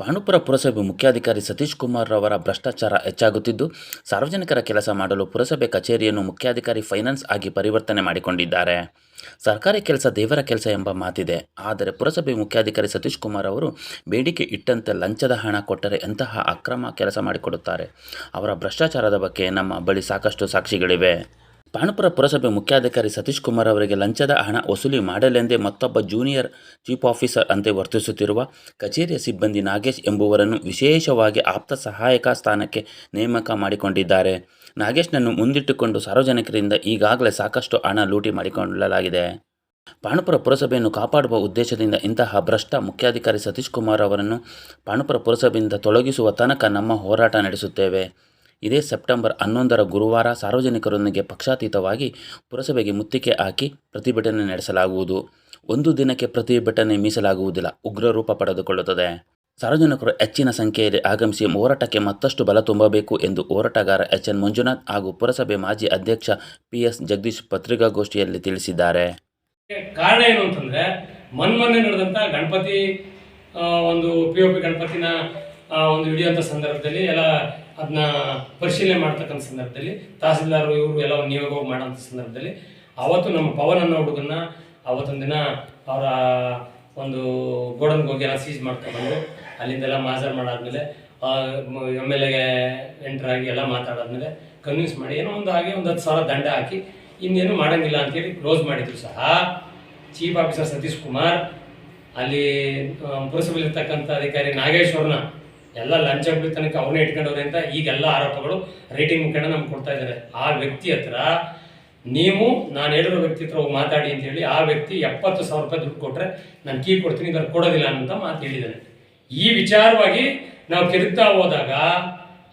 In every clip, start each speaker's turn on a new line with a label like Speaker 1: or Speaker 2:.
Speaker 1: ಭಾನುಪುರ ಪುರಸಭೆ ಮುಖ್ಯಾಧಿಕಾರಿ ಸತೀಶ್ ಕುಮಾರ್ ರವರ ಭ್ರಷ್ಟಾಚಾರ ಹೆಚ್ಚಾಗುತ್ತಿದ್ದು, ಸಾರ್ವಜನಿಕರ ಕೆಲಸ ಮಾಡಲು ಪುರಸಭೆ ಕಚೇರಿಯನ್ನು ಮುಖ್ಯಾಧಿಕಾರಿ ಫೈನಾನ್ಸ್ ಆಗಿ ಪರಿವರ್ತನೆ ಮಾಡಿಕೊಂಡಿದ್ದಾರೆ. ಸರ್ಕಾರಿ ಕೆಲಸ ದೇವರ ಕೆಲಸ ಎಂಬ ಮಾತಿದೆ. ಆದರೆ ಪುರಸಭೆ ಮುಖ್ಯಾಧಿಕಾರಿ ಸತೀಶ್ ಕುಮಾರ್ ಅವರು ಬೇಡಿಕೆ ಇಟ್ಟಂತೆ ಲಂಚದ ಹಣ ಕೊಟ್ಟರೆ ಎಂತಹ ಅಕ್ರಮ ಕೆಲಸ ಮಾಡಿಕೊಡುತ್ತಾರೆ. ಅವರ ಭ್ರಷ್ಟಾಚಾರದ ಬಗ್ಗೆ ನಮ್ಮ ಬಳಿ ಸಾಕಷ್ಟು ಸಾಕ್ಷಿಗಳಿವೆ. ಪಾಣಪುರ ಪುರಸಭೆ ಮುಖ್ಯಾಧಿಕಾರಿ ಸತೀಶ್ ಕುಮಾರ್ ಅವರಿಗೆ ಲಂಚದ ಹಣ ವಸೂಲಿ ಮಾಡಲೆಂದೇ ಮತ್ತೊಬ್ಬ ಜೂನಿಯರ್ ಚೀಫ್ ಆಫೀಸರ್ ಅಂತೆ ವರ್ತಿಸುತ್ತಿರುವ ಕಚೇರಿಯ ಸಿಬ್ಬಂದಿ ನಾಗೇಶ್ ಎಂಬುವರನ್ನು ವಿಶೇಷವಾಗಿ ಆಪ್ತ ಸಹಾಯಕ ಸ್ಥಾನಕ್ಕೆ ನೇಮಕ ಮಾಡಿಕೊಂಡಿದ್ದಾರೆ. ನಾಗೇಶ್ನನ್ನು ಮುಂದಿಟ್ಟುಕೊಂಡು ಸಾರ್ವಜನಿಕರಿಂದ ಈಗಾಗಲೇ ಸಾಕಷ್ಟು ಹಣ ಲೂಟಿ ಮಾಡಿಕೊಳ್ಳಲಾಗಿದೆ. ಪಾಣಪುರ ಪುರಸಭೆಯನ್ನು ಕಾಪಾಡುವ ಉದ್ದೇಶದಿಂದ ಇಂತಹ ಭ್ರಷ್ಟ ಮುಖ್ಯಾಧಿಕಾರಿ ಸತೀಶ್ ಕುಮಾರ್ ಅವರನ್ನು ಪಾಣಪುರ ಪುರಸಭೆಯಿಂದ ತೊಲಗಿಸುವ ತನಕ ನಮ್ಮ ಹೋರಾಟ ನಡೆಸುತ್ತೇವೆ. ಇದೇ ಸೆಪ್ಟೆಂಬರ್ ಹನ್ನೊಂದರ ಗುರುವಾರ ಸಾರ್ವಜನಿಕರೊಂದಿಗೆ ಪಕ್ಷಾತೀತವಾಗಿ ಪುರಸಭೆಗೆ ಮುತ್ತಿಗೆ ಹಾಕಿ ಪ್ರತಿಭಟನೆ ನಡೆಸಲಾಗುವುದು. ಒಂದು ದಿನಕ್ಕೆ ಪ್ರತಿಭಟನೆ ಮೀಸಲಾಗುವುದಿಲ್ಲ. ಉಗ್ರ ರೂಪ ಪಡೆದುಕೊಳ್ಳುತ್ತದೆ. ಸಾರ್ವಜನಿಕರು ಹೆಚ್ಚಿನ ಸಂಖ್ಯೆಯಲ್ಲಿ ಆಗಮಿಸಿ ಹೋರಾಟಕ್ಕೆ ಮತ್ತಷ್ಟು ಬಲ ತುಂಬಬೇಕು ಎಂದು ಹೋರಾಟಗಾರ ಎಚ್ ಎನ್ ಮಂಜುನಾಥ್ ಹಾಗೂ ಪುರಸಭೆ ಮಾಜಿ ಅಧ್ಯಕ್ಷ ಪಿ ಎಸ್ ಜಗದೀಶ್ ಪತ್ರಿಕಾಗೋಷ್ಠಿಯಲ್ಲಿ ತಿಳಿಸಿದ್ದಾರೆ.
Speaker 2: ಕಾರಣ ಏನು ಅಂತಂದ್ರೆ ಮೊನ್ನೆ ನಡೆದಂತ ಗಣಪತಿ ಒಂದು ಪಿ ಗಣಪತಿನ ಆ, ಒಂದು ಹಿಡಿಯುವಂಥ ಸಂದರ್ಭದಲ್ಲಿ ಎಲ್ಲ ಅದನ್ನ ಪರಿಶೀಲನೆ ಮಾಡ್ತಕ್ಕಂಥ ಸಂದರ್ಭದಲ್ಲಿ ತಹಸೀಲ್ದಾರ್ ಇವರು ಎಲ್ಲ ನಿಯೋಗ ಮಾಡೋಂಥ ಸಂದರ್ಭದಲ್ಲಿ ಅವತ್ತು ನಮ್ಮ ಪವನ್ ಅನ್ನೋ ಹುಡುಗನ್ನ ಅವತ್ತೊಂದು ದಿನ ಅವರ ಒಂದು ಗೋಡನ್ಗೆ ಹೋಗಿ ಎಲ್ಲ ಸೀಸ್ ಮಾಡ್ಕೊಂಡ್ಬಂದು ಅಲ್ಲಿಂದೆಲ್ಲ ಮಾಜರ್ ಮಾಡಾದ್ಮೇಲೆ ಎಂ ಎಲ್ ಎಗೆ ಆಗಿ ಎಲ್ಲ ಮಾತಾಡಾದ್ಮೇಲೆ ಕನ್ವಿನ್ಸ್ ಮಾಡಿ ಏನೋ ಒಂದು ಹಾಗೆ ಒಂದು ಹತ್ತು ಸಾವಿರ ದಂಡ ಹಾಕಿ ಇನ್ನೇನು ಮಾಡೋಂಗಿಲ್ಲ ಅಂತೇಳಿ ಕ್ಲೋಸ್ ಮಾಡಿದ್ರು ಸಹ. ಚೀಫ್ ಆಫೀಸರ್ ಸತೀಶ್ ಕುಮಾರ್ ಅಲ್ಲಿ ಪುರಸಭೆಯಲ್ಲಿರ್ತಕ್ಕಂಥ ಅಧಿಕಾರಿ ನಾಗೇಶ್ವರನ ಎಲ್ಲ ಲಂಚ ತನಕ ಅವನೇ ಇಟ್ಕೊಂಡವ್ರೆ ಅಂತ ಈಗೆಲ್ಲ ಆರೋಪಗಳು ರೇಟಿಂಗ್ ಮುಖಂಡ ನಮ್ಗೆ ಕೊಡ್ತಾ ಇದ್ದಾರೆ. ಆ ವ್ಯಕ್ತಿ ಹತ್ರ ನೀವು, ನಾನು ಹೇಳಿರೋ ವ್ಯಕ್ತಿ ಹತ್ರ ಹೋಗಿ ಮಾತಾಡಿ ಅಂತ ಹೇಳಿ ಆ ವ್ಯಕ್ತಿ ಎಪ್ಪತ್ತು ಸಾವಿರ ರೂಪಾಯಿ ದುಡ್ಡು ಕೊಟ್ಟರೆ ನಾನು ಕೀ ಕೊಡ್ತೀನಿ ಇದನ್ನು ಕೊಡೋದಿಲ್ಲ ಅಂತ ಮಾತು ಹೇಳಿದ್ದಾನೆ. ಈ ವಿಚಾರವಾಗಿ ನಾವು ಕೆರುತ್ತಾ ಹೋದಾಗ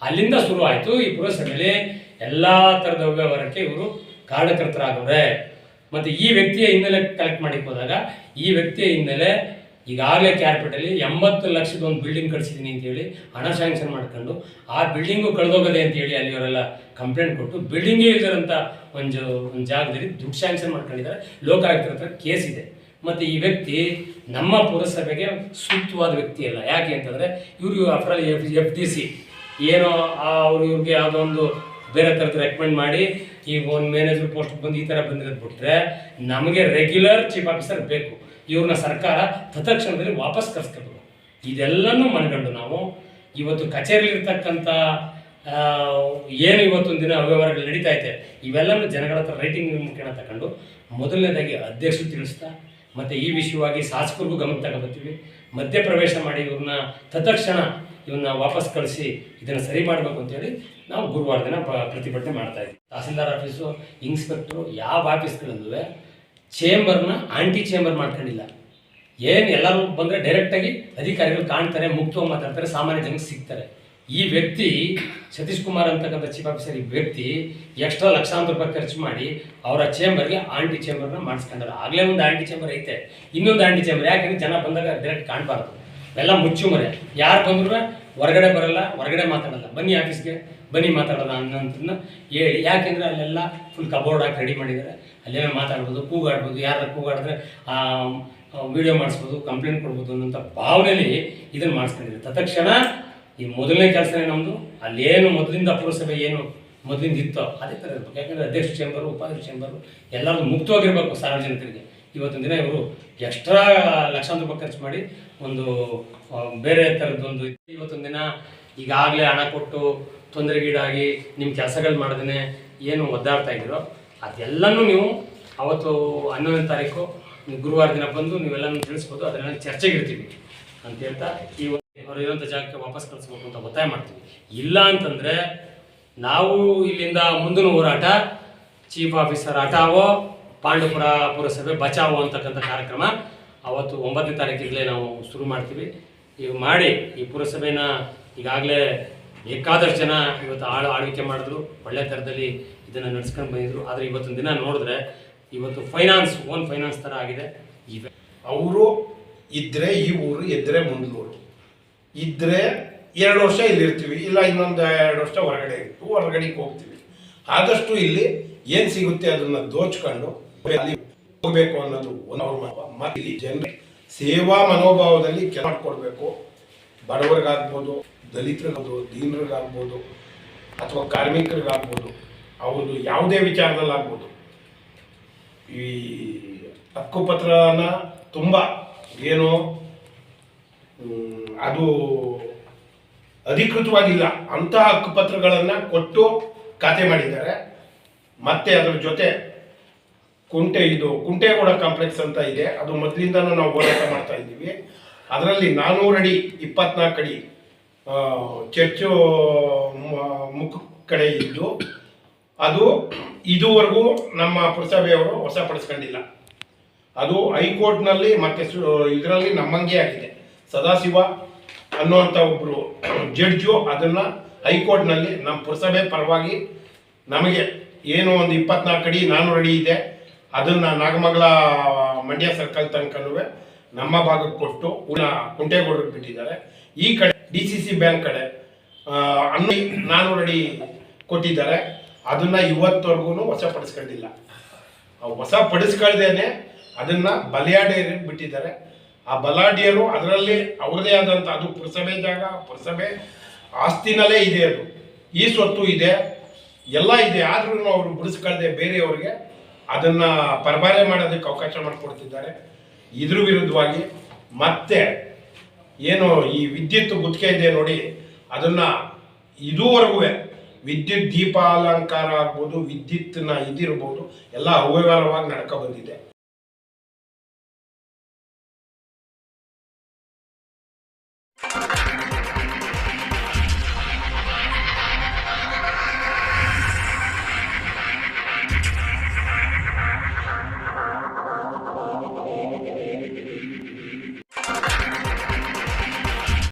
Speaker 2: ಅಲ್ಲಿಂದ ಶುರು ಆಯಿತು. ಈ ಪುರಸಭೆಯಲ್ಲಿ ಎಲ್ಲ ಥರದ ವ್ಯವಹಾರಕ್ಕೆ ಇವರು ಕಾರಣಕರ್ತರಾಗವ್ರೆ ಮತ್ತು ಈ ವ್ಯಕ್ತಿಯ ಹಿನ್ನೆಲೆ ಕಲೆಕ್ಟ್ ಮಾಡಿಕ್ ಹೋದಾಗ ಈ ವ್ಯಕ್ತಿಯ ಹಿನ್ನೆಲೆ ಈಗಾಗಲೇ ಕ್ಯಾರ್ಪೆಟಲ್ಲಿ ಎಂಬತ್ತು ಲಕ್ಷದ ಒಂದು ಬಿಲ್ಡಿಂಗ್ ಕಟ್ಸಿದ್ದೀನಿ ಅಂತೇಳಿ ಹಣ ಸ್ಯಾಂಕ್ಷನ್ ಮಾಡ್ಕೊಂಡು ಆ ಬಿಲ್ಡಿಂಗು ಕಳೆದೋಗದೆ ಅಂತೇಳಿ ಅಲ್ಲಿ ಅವರೆಲ್ಲ ಕಂಪ್ಲೇಂಟ್ ಕೊಟ್ಟು ಬಿಲ್ಡಿಂಗೇ ಇಲ್ದಿರೋಂಥ ಒಂದು ಒಂದು ಜಾಗದಲ್ಲಿ ದುಡ್ಡು ಸ್ಯಾಂಕ್ಷನ್ ಮಾಡ್ಕೊಂಡಿದ್ದಾರೆ. ಲೋಕಾಯುಕ್ತರ ಹತ್ರ ಕೇಸ್ ಇದೆ. ಮತ್ತು ಈ ವ್ಯಕ್ತಿ ನಮ್ಮ ಪುರಸಭೆಗೆ ಸೂಕ್ತವಾದ ವ್ಯಕ್ತಿ ಅಲ್ಲ. ಯಾಕೆ ಅಂತಂದರೆ ಇವರು after F F D C ಏನೋ ಅವ್ರು ಇವ್ರಿಗೆ ಯಾವುದೋ ಒಂದು ಬೇರೆ ಥರದ್ದು ರೆಕಮೆಂಡ್ ಮಾಡಿ ಈಗ ಒಂದು ಮ್ಯಾನೇಜರ್ ಪೋಸ್ಟ್ ಬಂದು ಈ ಥರ ಬಂದಿರೋದು ಬಿಟ್ಟರೆ ನಮಗೆ ರೆಗ್ಯುಲರ್ ಚೀಫ್ ಆಫೀಸರ್ ಬೇಕು. ಇವ್ರನ್ನ ಸರ್ಕಾರ ತತ್ಕ್ಷಣದಲ್ಲಿ ವಾಪಸ್ ಕರೆಸ್ಕೋಬೇಕು ಇದೆಲ್ಲನೂ ಮನಗಂಡು ನಾವು. ಇವತ್ತು ಕಚೇರಿಲಿರ್ತಕ್ಕಂಥ ಏನು ಇವತ್ತೊಂದು ದಿನ ಅವ್ಯವಹಾರಗಳು ನಡೀತಾ ಇದೆ, ಇವೆಲ್ಲನೂ ಜನಗಳ ಹತ್ರ ರೈಟಿಂಗ್ ಮುಖೇನ ತಗೊಂಡು ಮೊದಲನೇದಾಗಿ ಅಧ್ಯಕ್ಷರು ತಿಳಿಸ್ತಾ, ಮತ್ತು ಈ ವಿಷಯವಾಗಿ ಶಾಸಕರಿಗೂ ಗಮನ ತಗೊಬರ್ತೀವಿ ಮಧ್ಯಪ್ರವೇಶ ಮಾಡಿ ಇವ್ರನ್ನ ತತ್ಕ್ಷಣ ಇವನ್ನ ವಾಪಸ್ ಕಳಿಸಿ ಇದನ್ನು ಸರಿ ಮಾಡಬೇಕು ಅಂತೇಳಿ ನಾವು ಗುರುವಾರ ದಿನ ಪ್ರತಿಭಟನೆ ಮಾಡ್ತಾ ಇದ್ವಿ. ತಹಸೀಲ್ದಾರ್ ಆಫೀಸು ಇನ್ಸ್ಪೆಕ್ಟ್ರು ಯಾವ ಆಫೀಸ್ಗಳಲ್ಲೂ ಚೇಂಬರ್ನ ಆಂಟಿ ಚೇಂಬರ್ ಮಾಡ್ಕೊಂಡಿಲ್ಲ. ಏನು ಎಲ್ಲರೂ ಬಂದರೆ ಡೈರೆಕ್ಟಾಗಿ ಅಧಿಕಾರಿಗಳು ಕಾಣ್ತಾರೆ ಮುಕ್ತವಾಗಿ ಮಾತಾಡ್ತಾರೆ, ಸಾಮಾನ್ಯ ಜನಕ್ಕೆ ಸಿಗ್ತಾರೆ. ಈ ವ್ಯಕ್ತಿ, ಸತೀಶ್ ಕುಮಾರ್ ಅಂತಕ್ಕಂಥ ಚೀಫ್ ಆಫೀಸರ್ ಈ ವ್ಯಕ್ತಿ ಎಕ್ಸ್ಟ್ರಾ ಲಕ್ಷಾಂತರ ರೂಪಾಯಿ ಖರ್ಚು ಮಾಡಿ ಅವರ ಚೇಂಬರ್ಗೆ ಆಂಟಿ ಚೇಂಬರ್ನ ಮಾಡಿಸ್ಕೊಂಡಾರೆ ಆಗಲೇ ಒಂದು ಆಂಟಿ ಚೇಂಬರ್ ಐತೆ. ಇನ್ನೊಂದು ಆಂಟಿ ಚೇಂಬರ್ ಯಾಕೆಂದ್ರೆ ಜನ ಬಂದಾಗ ಡೈರೆಕ್ಟ್ ಕಾಣಬಾರ್ದು. ಎಲ್ಲ ಮುಚ್ಚು ಮರೆ ಯಾರು ಬಂದ್ರು ಹೊರಗಡೆ ಬರಲ್ಲ, ಹೊರಗಡೆ ಮಾತಾಡಲ್ಲ. ಬನ್ನಿ ಆಫೀಸ್ಗೆ ಬನ್ನಿ ಮಾತಾಡೋಣ ಅನ್ನೋದನ್ನ ಹೇಳಿ ಯಾಕೆಂದ್ರೆ ಅಲ್ಲೆಲ್ಲ ಫುಲ್ ಕಬೋರ್ಡ್ ಹಾಕಿ ರೆಡಿ ಮಾಡಿದ್ದಾರೆ. ಅಲ್ಲೇನೋ ಮಾತಾಡ್ಬೋದು, ಕೂಗಾಡ್ಬೋದು ಯಾರು ಕೂಗಾಡಿದ್ರೆ ವಿಡಿಯೋ ಮಾಡಿಸ್ಬೋದು ಕಂಪ್ಲೇಂಟ್ ಕೊಡ್ಬೋದು ಅನ್ನೋಂಥ ಭಾವನೆಯಲ್ಲಿ ಇದನ್ನು ಮಾಡಿಸ್ಕೊಂಡಿದ್ದಾರೆ. ತತ್ಕ್ಷಣ ಈ ಮೊದಲನೇ ಕೆಲಸನೇ ನಮ್ಮದು ಅಲ್ಲೇನು ಮೊದಲಿಂದ ಪುರಸಭೆ ಏನು ಮೊದಲಿಂದ ಇತ್ತೋ ಅದೇ ಥರ ಇರಬೇಕು. ಯಾಕಂದರೆ ಅಧ್ಯಕ್ಷ ಚೇಂಬರು ಉಪಾಧ್ಯಕ್ಷ ಚೇಂಬರು ಎಲ್ಲರೂ ಮುಕ್ತವಾಗಿರಬೇಕು ಸಾರ್ವಜನಿಕರಿಗೆ. ಇವತ್ತಿನ ದಿನ ಇವರು ಎಕ್ಸ್ಟ್ರಾ ಲಕ್ಷಾಂತರ ರೂಪಾಯಿ ಖರ್ಚು ಮಾಡಿ ಒಂದು ಬೇರೆ ಥರದ್ದೊಂದು ಇವತ್ತೊಂದು ದಿನ ಈಗಾಗಲೇ ಹಣ ಕೊಟ್ಟು ತೊಂದರೆಗೀಡಾಗಿ ನಿಮ್ಮ ಕೆಲಸಗಳು ಮಾಡ್ದೇ ಏನು ಒದ್ದಾಡ್ತಾ ಇದ್ದೀರೋ, ಅದೆಲ್ಲನೂ ನೀವು ಅವತ್ತು ಹನ್ನೊಂದನೇ ತಾರೀಕು ಗುರುವಾರ ದಿನ ಬಂದು ನೀವೆಲ್ಲನೂ ತಿಳಿಸ್ಬೋದು ಅದನ್ನೆಲ್ಲ ಚರ್ಚೆಗೆ ಇರ್ತೀವಿ ಅಂತ ಹೇಳ್ತಾ ಈ ಇರೋಂಥ ಜಾಗಕ್ಕೆ ವಾಪಸ್ ಕಳಿಸ್ಬೇಕು ಅಂತ ಒತ್ತಾಯ ಮಾಡ್ತೀವಿ. ಇಲ್ಲ ಅಂತಂದರೆ ನಾವು ಇಲ್ಲಿಂದ ಮುಂದಿನ ಹೋರಾಟ ಚೀಫ್ ಆಫೀಸರ್ ಹಟಾವೋ ಪಾಂಡುಪುರ ಪುರಸಭೆ ಬಚಾವೋ ಅಂತಕ್ಕಂಥ ಕಾರ್ಯಕ್ರಮ ಅವತ್ತು ಒಂಬತ್ತನೇ ತಾರೀಕಿಗಲೇ ನಾವು ಶುರು ಮಾಡ್ತೀವಿ. ಈಗ ಮಾಡಿ ಈ ಪುರಸಭೆನ ಈಗಾಗಲೇ ಬೇಕಾದಷ್ಟು ಜನ ಇವತ್ತು ಆಳು ಆಳ್ವಿಕೆ ಮಾಡಿದ್ರು, ಒಳ್ಳೆ ಥರದಲ್ಲಿ ಇದನ್ನು ನಡೆಸ್ಕೊಂಡು ಬಂದಿದ್ರು. ಆದರೆ ಇವತ್ತೊಂದು ದಿನ ನೋಡಿದ್ರೆ ಇವತ್ತು ಫೈನಾನ್ಸ್ ಓನ್ ಫೈನಾನ್ಸ್ ಥರ ಆಗಿದೆ.
Speaker 3: ಅವರು ಇದ್ರೆ ಈ ಊರು ಇದ್ರೆ ಮುಂದೂರು ಇದ್ರೆ ಎರಡು ವರ್ಷ ಇಲ್ಲಿರ್ತೀವಿ, ಇಲ್ಲ ಇನ್ನೊಂದು ಎರಡು ವರ್ಷ ಹೊರಗಡೆ ಇತ್ತು ಹೊರಗಡೆಗೆ ಹೋಗ್ತೀವಿ. ಆದಷ್ಟು ಇಲ್ಲಿ ಏನು ಸಿಗುತ್ತೆ ಅದನ್ನ ದೋಚ್ಕೊಂಡು ಅಲ್ಲಿ ಹೋಗ್ಬೇಕು ಅನ್ನೋದು ಒಂದು ಇಲ್ಲಿ ಜನರಿಗೆ ಸೇವಾ ಮನೋಭಾವದಲ್ಲಿ ಕೆಲಸ ಮಾಡ್ಕೊಡ್ಬೇಕು. ಬಡವರಿಗಾಗ್ಬೋದು, ದಲಿತರಿಗಾಗ್ಬೋದು, ದೀನರಿಗಾಗ್ಬೋದು, ಅಥವಾ ಕಾರ್ಮಿಕರಿಗಾಗ್ಬೋದು, ಅವ್ರದ್ದು ಯಾವುದೇ ವಿಚಾರದಲ್ಲಾಗ್ಬೋದು, ಈ ಹಕ್ಕುಪತ್ರನ ತುಂಬ ಏನು ಅದು ಅಧಿಕೃತವಾಗಿಲ್ಲ. ಅಂತಹ ಹಕ್ಕುಪತ್ರಗಳನ್ನು ಕೊಟ್ಟು ಖಾತೆ ಮಾಡಿದ್ದಾರೆ. ಮತ್ತೆ ಅದರ ಜೊತೆ ಕುಂಟೆ ಇದು ಕುಂಟೆಗೌಡ ಕಾಂಪ್ಲೆಕ್ಸ್ ಅಂತ ಇದೆ. ಅದು ಮೊದಲಿಂದನೂ ನಾವು ಹೋರಾಟ ಮಾಡ್ತಾ ಇದ್ದೀವಿ. ಅದರಲ್ಲಿ ನಾನ್ನೂರು ಅಡಿ, ಇಪ್ಪತ್ನಾಲ್ಕು ಅಡಿ ಚರ್ಚು ಮುಖ ಕಡೆ ಇದ್ದು, ಅದು ಇದುವರೆಗೂ ನಮ್ಮ ಪುರಸಭೆಯವರು ವಶಪಡಿಸ್ಕೊಂಡಿಲ್ಲ. ಅದು ಹೈಕೋರ್ಟ್ನಲ್ಲಿ ಮತ್ತೆ ಇದರಲ್ಲಿ ನಮ್ಮಂಗೆ ಆಗಿದೆ. ಸದಾಶಿವ ಅನ್ನುವಂಥ ಒಬ್ಬರು ಜಡ್ಜು ಅದನ್ನು ಹೈಕೋರ್ಟ್ನಲ್ಲಿ ನಮ್ಮ ಪುರಸಭೆ ಪರವಾಗಿ ನಮಗೆ ಏನು ಒಂದು ಇಪ್ಪತ್ನಾಲ್ಕು ಅಡಿ ನಾನ್ನೂರು ಅಡಿ ಇದೆ. ಅದನ್ನು ನಾಗಮಂಗಲ ಮಂಡ್ಯ ಸರ್ಕಲ್ ತನಕನೂ ನಮ್ಮ ಭಾಗಕ್ಕೆ ಕೊಟ್ಟು ಉಳಿದ ಕುಂಟೇಗೌಡರಿಗೆ ಬಿಟ್ಟಿದ್ದಾರೆ. ಈ ಕಡೆ ಡಿ ಸಿ ಸಿ ಬ್ಯಾಂಕ್ ಕಡೆ ಅನ್ನು ನಾನ್ನೂರು ಅಡಿ ಕೊಟ್ಟಿದ್ದಾರೆ. ಅದನ್ನು ಇವತ್ತವರೆಗೂ ವಶಪಡಿಸ್ಕೊಂಡಿಲ್ಲ. ಹೊಸ ಪಡಿಸ್ಕೊಳ್ದೇನೆ ಅದನ್ನ ಬಲಿಯಾಡಿ ಬಿಟ್ಟಿದ್ದಾರೆ. ಆ ಬಲಾಢ್ಯರು ಅದರಲ್ಲಿ ಅವರದೇ ಆದಂಥ ಅದು ಪುರಸಭೆ ಜಾಗ, ಪುರಸಭೆ ಆಸ್ತಿನಲ್ಲೇ ಇದೆ ಅದು. ಈ ಸ್ವತ್ತು ಇದೆ, ಎಲ್ಲ ಇದೆ ಆದ್ರೂ ಅವರು ಬಿಡಿಸ್ಕೊಳ್ದೆ ಬೇರೆಯವ್ರಿಗೆ ಅದನ್ನ ಪರಬಾರೆ ಮಾಡೋದಕ್ಕೆ ಅವಕಾಶ ಮಾಡಿಕೊಡ್ತಿದ್ದಾರೆ. ಇದ್ರ ವಿರುದ್ಧವಾಗಿ ಮತ್ತೆ ಏನು ಈ ವಿದ್ಯುತ್ ಗುತ್ತಿಗೆ ಇದೆ ನೋಡಿ, ಅದನ್ನ ಇದುವರೆಗೂ ವಿದ್ಯುತ್ ದೀಪಾಲಂಕಾರ ಆಗ್ಬೋದು, ವಿದ್ಯುತ್ನ ಇದಿರ್ಬೋದು, ಎಲ್ಲ ಅವ್ಯವಹಾರವಾಗಿ ನಡ್ಕೊ ಬಂದಿದೆ.